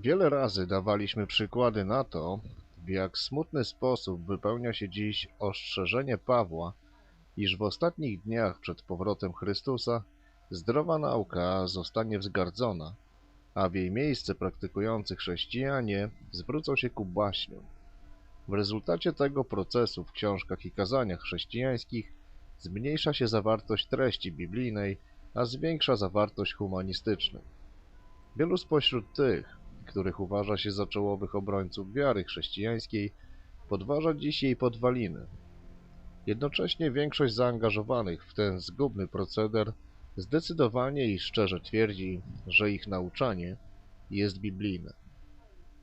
Wiele razy dawaliśmy przykłady na to, w jak smutny sposób wypełnia się dziś ostrzeżenie Pawła, iż w ostatnich dniach przed powrotem Chrystusa zdrowa nauka zostanie wzgardzona, a w jej miejsce praktykujący chrześcijanie zwrócą się ku baśniom. W rezultacie tego procesu w książkach i kazaniach chrześcijańskich zmniejsza się zawartość treści biblijnej, a zwiększa zawartość humanistycznej. Wielu spośród tych, których uważa się za czołowych obrońców wiary chrześcijańskiej, podważa dziś jej podwaliny. Jednocześnie większość zaangażowanych w ten zgubny proceder zdecydowanie i szczerze twierdzi, że ich nauczanie jest biblijne.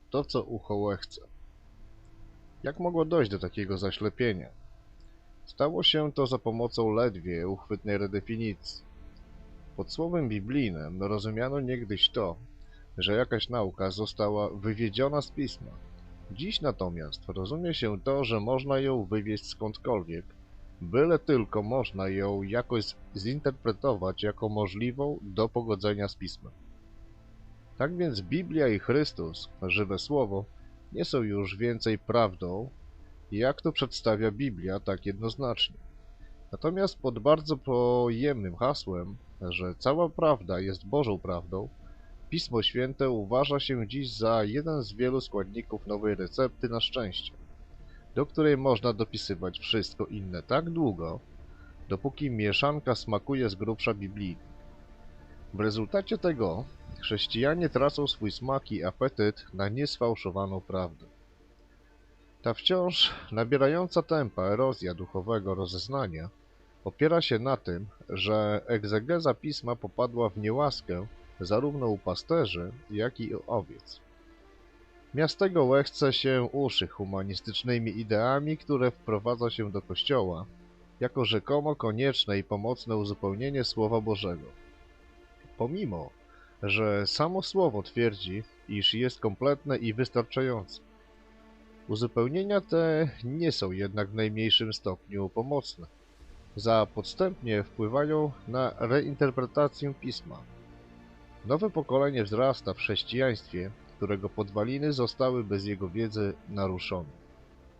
To, co ucho łechce. Jak mogło dojść do takiego zaślepienia? Stało się to za pomocą ledwie uchwytnej redefinicji. Pod słowem biblijnym rozumiano niegdyś to, że jakaś nauka została wywiedziona z pisma. Dziś natomiast rozumie się to, że można ją wywieźć skądkolwiek, byle tylko można ją jakoś zinterpretować jako możliwą do pogodzenia z pismem. Tak więc Biblia i Chrystus, żywe słowo, nie są już więcej prawdą, jak to przedstawia Biblia tak jednoznacznie. Natomiast pod bardzo pojemnym hasłem, że cała prawda jest Bożą prawdą, Pismo Święte uważa się dziś za jeden z wielu składników nowej recepty na szczęście, do której można dopisywać wszystko inne tak długo, dopóki mieszanka smakuje z grubsza biblijnie. W rezultacie tego chrześcijanie tracą swój smak i apetyt na niesfałszowaną prawdę. Ta wciąż nabierająca tempa erozja duchowego rozeznania opiera się na tym, że egzegeza pisma popadła w niełaskę zarówno u pasterzy, jak i u owiec. Miastego łechce się uszy humanistycznymi ideami, które wprowadza się do Kościoła, jako rzekomo konieczne i pomocne uzupełnienie Słowa Bożego. Pomimo, że samo Słowo twierdzi, iż jest kompletne i wystarczające. Uzupełnienia te nie są jednak w najmniejszym stopniu pomocne. Za podstępnie wpływają na reinterpretację Pisma. Nowe pokolenie wzrasta w chrześcijaństwie, którego podwaliny zostały bez jego wiedzy naruszone.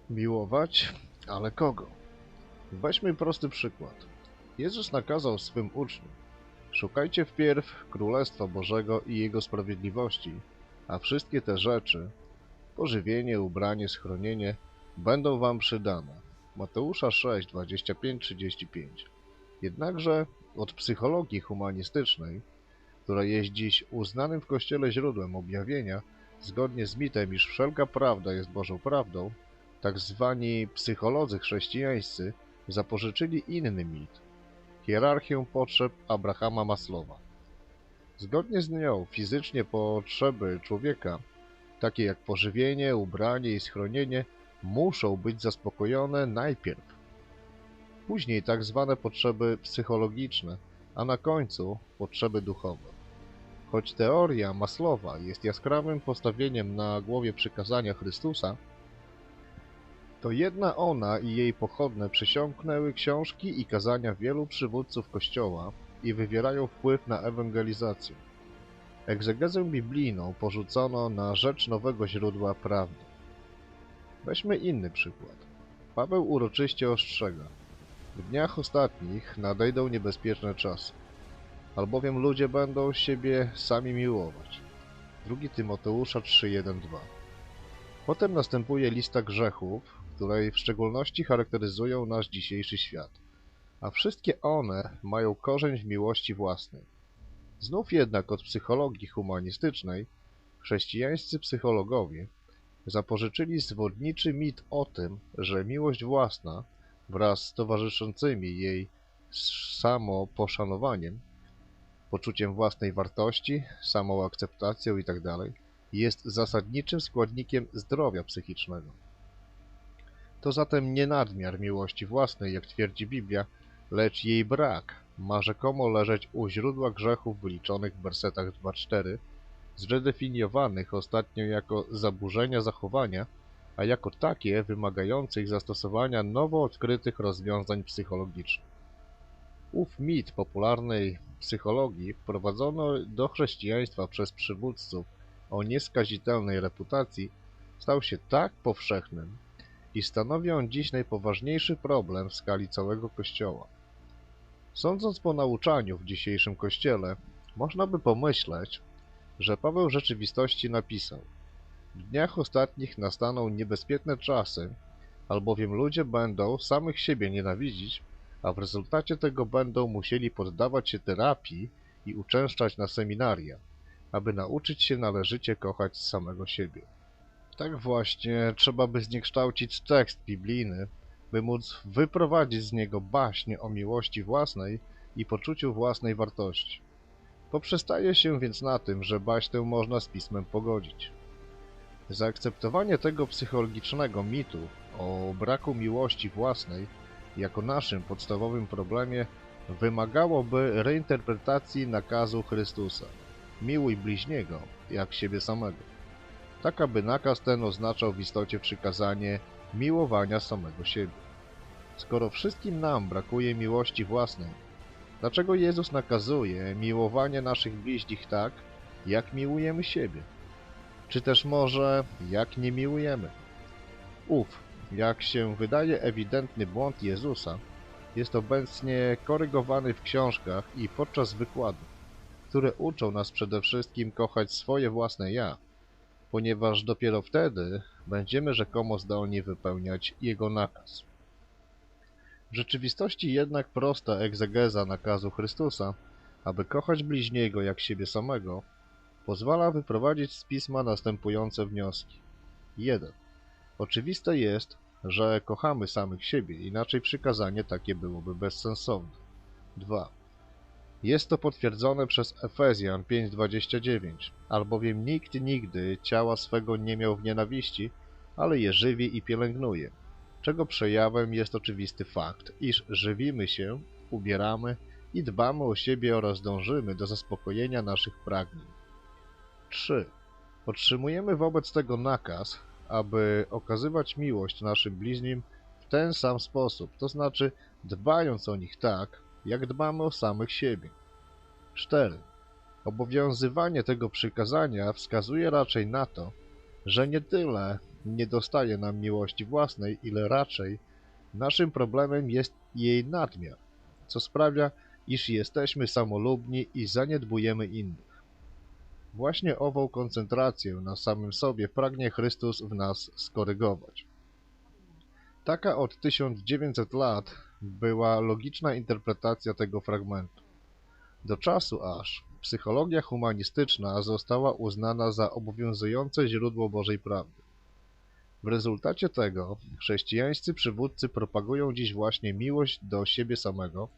Miłować? Ale kogo? Weźmy prosty przykład. Jezus nakazał swym uczniom Szukajcie wpierw Królestwa Bożego i Jego sprawiedliwości, a wszystkie te rzeczy, pożywienie, ubranie, schronienie, będą wam przydane. Mateusza 6, 25-35 Jednakże od psychologii humanistycznej która jest dziś uznanym w Kościele źródłem objawienia, zgodnie z mitem, iż wszelka prawda jest Bożą prawdą, tak zwani psycholodzy chrześcijańscy zapożyczyli inny mit – hierarchię potrzeb Abrahama Maslowa. Zgodnie z nią fizycznie potrzeby człowieka, takie jak pożywienie, ubranie i schronienie, muszą być zaspokojone najpierw. Później tak zwane potrzeby psychologiczne, a na końcu potrzeby duchowe. Choć teoria Maslowa jest jaskrawym postawieniem na głowie przykazania Chrystusa, to jedna ona i jej pochodne przesiąknęły książki i kazania wielu przywódców Kościoła i wywierają wpływ na ewangelizację. Egzegezę biblijną porzucono na rzecz nowego źródła prawdy. Weźmy inny przykład. Paweł uroczyście ostrzega. W dniach ostatnich nadejdą niebezpieczne czasy albowiem ludzie będą siebie sami miłować. 2 Tymoteusza 3:1-2. Potem następuje lista grzechów, które w szczególności charakteryzują nasz dzisiejszy świat, a wszystkie one mają korzeń w miłości własnej. Znów jednak od psychologii humanistycznej chrześcijańscy psychologowie zapożyczyli zwodniczy mit o tym, że miłość własna wraz z towarzyszącymi jej samoposzanowaniem poczuciem własnej wartości, samą akceptacją itd. Tak jest zasadniczym składnikiem zdrowia psychicznego. To zatem nie nadmiar miłości własnej, jak twierdzi Biblia, lecz jej brak ma rzekomo leżeć u źródła grzechów wyliczonych w wersetach 2-4, zredefiniowanych ostatnio jako zaburzenia zachowania, a jako takie wymagających zastosowania nowo odkrytych rozwiązań psychologicznych. Ów mit popularnej psychologii wprowadzono do chrześcijaństwa przez przywódców o nieskazitelnej reputacji stał się tak powszechnym i stanowi on dziś najpoważniejszy problem w skali całego Kościoła. Sądząc po nauczaniu w dzisiejszym Kościele, można by pomyśleć, że Paweł rzeczywistości napisał W dniach ostatnich nastaną niebezpieczne czasy, albowiem ludzie będą samych siebie nienawidzić, a w rezultacie tego będą musieli poddawać się terapii i uczęszczać na seminaria, aby nauczyć się należycie kochać samego siebie. Tak właśnie trzeba by zniekształcić tekst biblijny, by móc wyprowadzić z niego baśnie o miłości własnej i poczuciu własnej wartości. Poprzestaje się więc na tym, że baśtę można z pismem pogodzić. Zaakceptowanie tego psychologicznego mitu o braku miłości własnej jako naszym podstawowym problemie wymagałoby reinterpretacji nakazu Chrystusa. Miłuj bliźniego jak siebie samego. Tak aby nakaz ten oznaczał w istocie przykazanie miłowania samego siebie. Skoro wszystkim nam brakuje miłości własnej, dlaczego Jezus nakazuje miłowanie naszych bliźnich tak, jak miłujemy siebie? Czy też może jak nie miłujemy? Ów, jak się wydaje ewidentny błąd Jezusa, jest obecnie korygowany w książkach i podczas wykładów, które uczą nas przede wszystkim kochać swoje własne ja, ponieważ dopiero wtedy będziemy rzekomo zdolni wypełniać Jego nakaz. W rzeczywistości jednak prosta egzegeza nakazu Chrystusa, aby kochać bliźniego jak siebie samego, pozwala wyprowadzić z pisma następujące wnioski. 1. Oczywiste jest, że kochamy samych siebie, inaczej przykazanie takie byłoby bezsensowne. 2. Jest to potwierdzone przez Efezjan 5:29, albowiem nikt nigdy ciała swego nie miał w nienawiści, ale je żywi i pielęgnuje, czego przejawem jest oczywisty fakt, iż żywimy się, ubieramy i dbamy o siebie oraz dążymy do zaspokojenia naszych pragnień. 3. Otrzymujemy wobec tego nakaz, aby okazywać miłość naszym bliźnim w ten sam sposób, to znaczy dbając o nich tak, jak dbamy o samych siebie. 4. Obowiązywanie tego przykazania wskazuje raczej na to, że nie tyle nie dostaje nam miłości własnej, ile raczej naszym problemem jest jej nadmiar, co sprawia, iż jesteśmy samolubni i zaniedbujemy innych. Właśnie ową koncentrację na samym sobie pragnie Chrystus w nas skorygować. Taka od 1900 lat była logiczna interpretacja tego fragmentu. Do czasu aż psychologia humanistyczna została uznana za obowiązujące źródło Bożej prawdy. W rezultacie tego chrześcijańscy przywódcy propagują dziś właśnie miłość do siebie samego,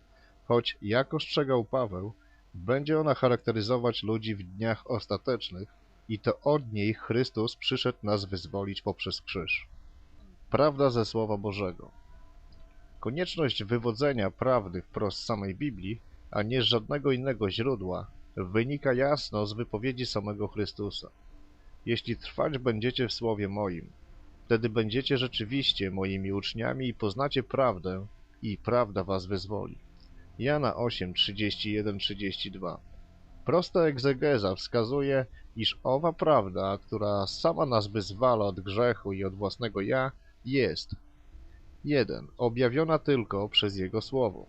choć, jak ostrzegał Paweł, będzie ona charakteryzować ludzi w dniach ostatecznych i to od niej Chrystus przyszedł nas wyzwolić poprzez krzyż. Prawda ze Słowa Bożego Konieczność wywodzenia prawdy wprost z samej Biblii, a nie z żadnego innego źródła, wynika jasno z wypowiedzi samego Chrystusa. Jeśli trwać będziecie w Słowie moim, wtedy będziecie rzeczywiście moimi uczniami i poznacie prawdę i prawda was wyzwoli. Jana 8, 31, 32 Prosta egzegeza wskazuje, iż owa prawda, która sama nas wyzwala od grzechu i od własnego ja, jest 1. Objawiona tylko przez Jego Słowo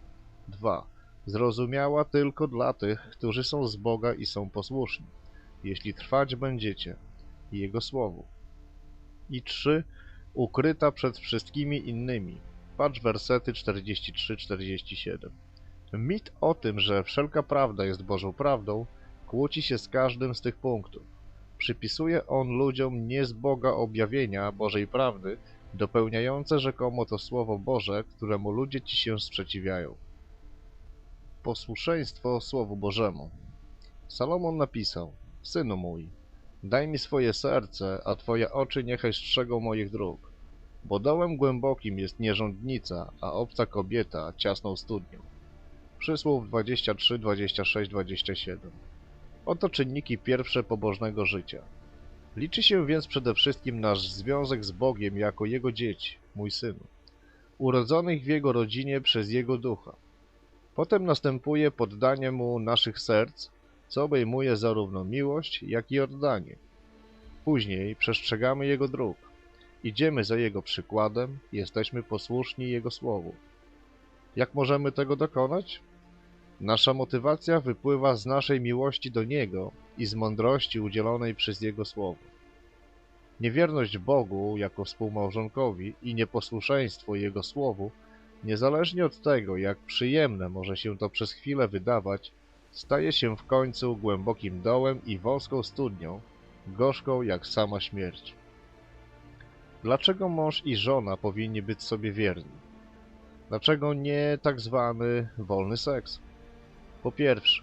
2. Zrozumiała tylko dla tych, którzy są z Boga i są posłuszni, jeśli trwać będziecie Jego Słowu i 3. Ukryta przed wszystkimi innymi. Patrz wersety 43-47. Mit o tym, że wszelka prawda jest Bożą prawdą, kłóci się z każdym z tych punktów. Przypisuje on ludziom nie z Boga objawienia Bożej prawdy, dopełniające rzekomo to Słowo Boże, któremu ludzie ci się sprzeciwiają. Posłuszeństwo Słowu Bożemu Salomon napisał, Synu mój, daj mi swoje serce, a Twoje oczy niechaj strzegą moich dróg. Bo dołem głębokim jest nierządnica, a obca kobieta ciasną studnią. Przysłów 23, 26, 27 Oto czynniki pierwsze pobożnego życia. Liczy się więc przede wszystkim nasz związek z Bogiem jako Jego dzieci, mój synu, urodzonych w Jego rodzinie przez Jego ducha. Potem następuje poddanie Mu naszych serc, co obejmuje zarówno miłość, jak i oddanie, później przestrzegamy Jego dróg. Idziemy za Jego przykładem, jesteśmy posłuszni Jego słowu. Jak możemy tego dokonać? Nasza motywacja wypływa z naszej miłości do Niego i z mądrości udzielonej przez Jego słowo. Niewierność Bogu jako współmałżonkowi i nieposłuszeństwo Jego słowu, niezależnie od tego, jak przyjemne może się to przez chwilę wydawać, staje się w końcu głębokim dołem i wąską studnią, gorzką jak sama śmierć. Dlaczego mąż i żona powinni być sobie wierni? Dlaczego nie tak zwany wolny seks? Po pierwsze,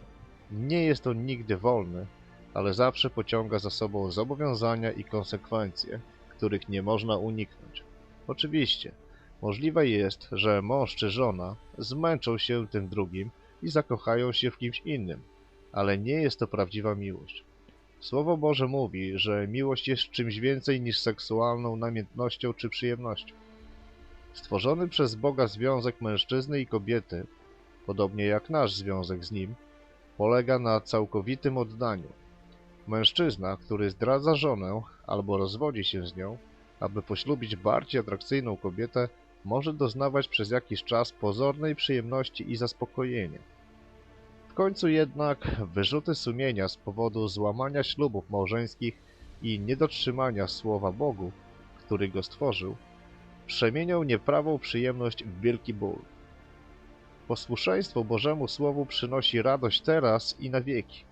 nie jest on nigdy wolny, ale zawsze pociąga za sobą zobowiązania i konsekwencje, których nie można uniknąć. Oczywiście, możliwe jest, że mąż czy żona zmęczą się tym drugim i zakochają się w kimś innym, ale nie jest to prawdziwa miłość. Słowo Boże mówi, że miłość jest czymś więcej niż seksualną namiętnością czy przyjemnością. Stworzony przez Boga związek mężczyzny i kobiety, podobnie jak nasz związek z nim, polega na całkowitym oddaniu. Mężczyzna, który zdradza żonę albo rozwodzi się z nią, aby poślubić bardziej atrakcyjną kobietę, może doznawać przez jakiś czas pozornej przyjemności i zaspokojenia. W końcu jednak wyrzuty sumienia z powodu złamania ślubów małżeńskich i niedotrzymania słowa Bogu, który go stworzył, przemienią nieprawą przyjemność w wielki ból. Posłuszeństwo Bożemu Słowu przynosi radość teraz i na wieki.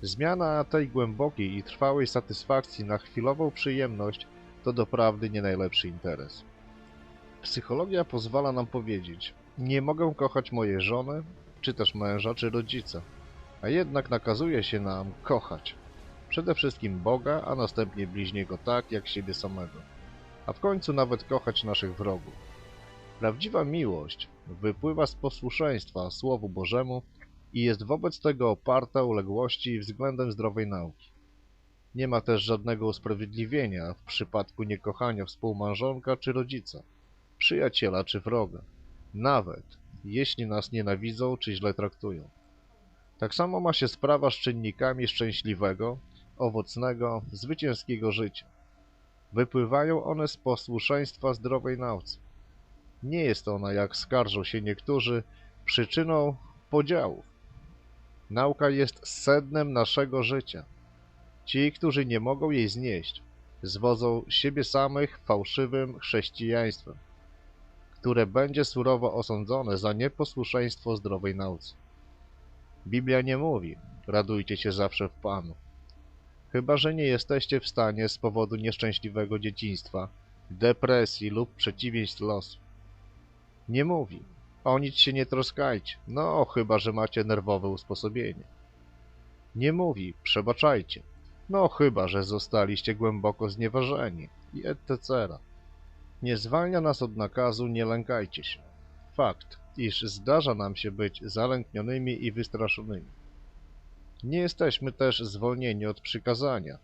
Zmiana tej głębokiej i trwałej satysfakcji na chwilową przyjemność to doprawdy nie najlepszy interes. Psychologia pozwala nam powiedzieć, nie mogę kochać mojej żony, czy też męża, czy rodzica, a jednak nakazuje się nam kochać. Przede wszystkim Boga, a następnie bliźniego tak, jak siebie samego. A w końcu nawet kochać naszych wrogów. Prawdziwa miłość wypływa z posłuszeństwa Słowu Bożemu i jest wobec tego oparta uległości względem zdrowej nauki. Nie ma też żadnego usprawiedliwienia w przypadku niekochania współmałżonka czy rodzica, przyjaciela czy wroga, nawet jeśli nas nienawidzą czy źle traktują. Tak samo ma się sprawa z czynnikami szczęśliwego, owocnego, zwycięskiego życia. Wypływają one z posłuszeństwa zdrowej nauce. Nie jest ona, jak skarżą się niektórzy, przyczyną podziałów. Nauka jest sednem naszego życia. Ci, którzy nie mogą jej znieść, zwodzą siebie samych fałszywym chrześcijaństwem, które będzie surowo osądzone za nieposłuszeństwo zdrowej nauce. Biblia nie mówi, radujcie się zawsze w Panu. Chyba, że nie jesteście w stanie z powodu nieszczęśliwego dzieciństwa, depresji lub przeciwieństw losu. Nie mówi, o nic się nie troskajcie, no chyba, że macie nerwowe usposobienie. Nie mówi, przebaczajcie, no chyba, że zostaliście głęboko znieważeni i etc. Nie zwalnia nas od nakazu nie lękajcie się. Fakt, iż zdarza nam się być zalęknionymi i wystraszonymi. Nie jesteśmy też zwolnieni od przykazania.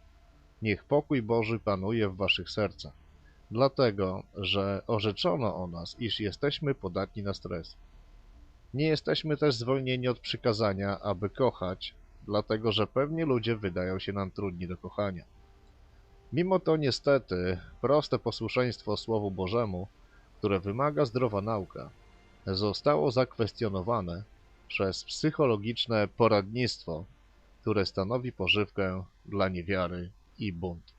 Niech pokój Boży panuje w waszych sercach dlatego że orzeczono o nas, iż jesteśmy podatni na stres. Nie jesteśmy też zwolnieni od przykazania, aby kochać, dlatego że pewni ludzie wydają się nam trudni do kochania. Mimo to niestety proste posłuszeństwo Słowu Bożemu, które wymaga zdrowa nauka, zostało zakwestionowane przez psychologiczne poradnictwo, które stanowi pożywkę dla niewiary i bunt.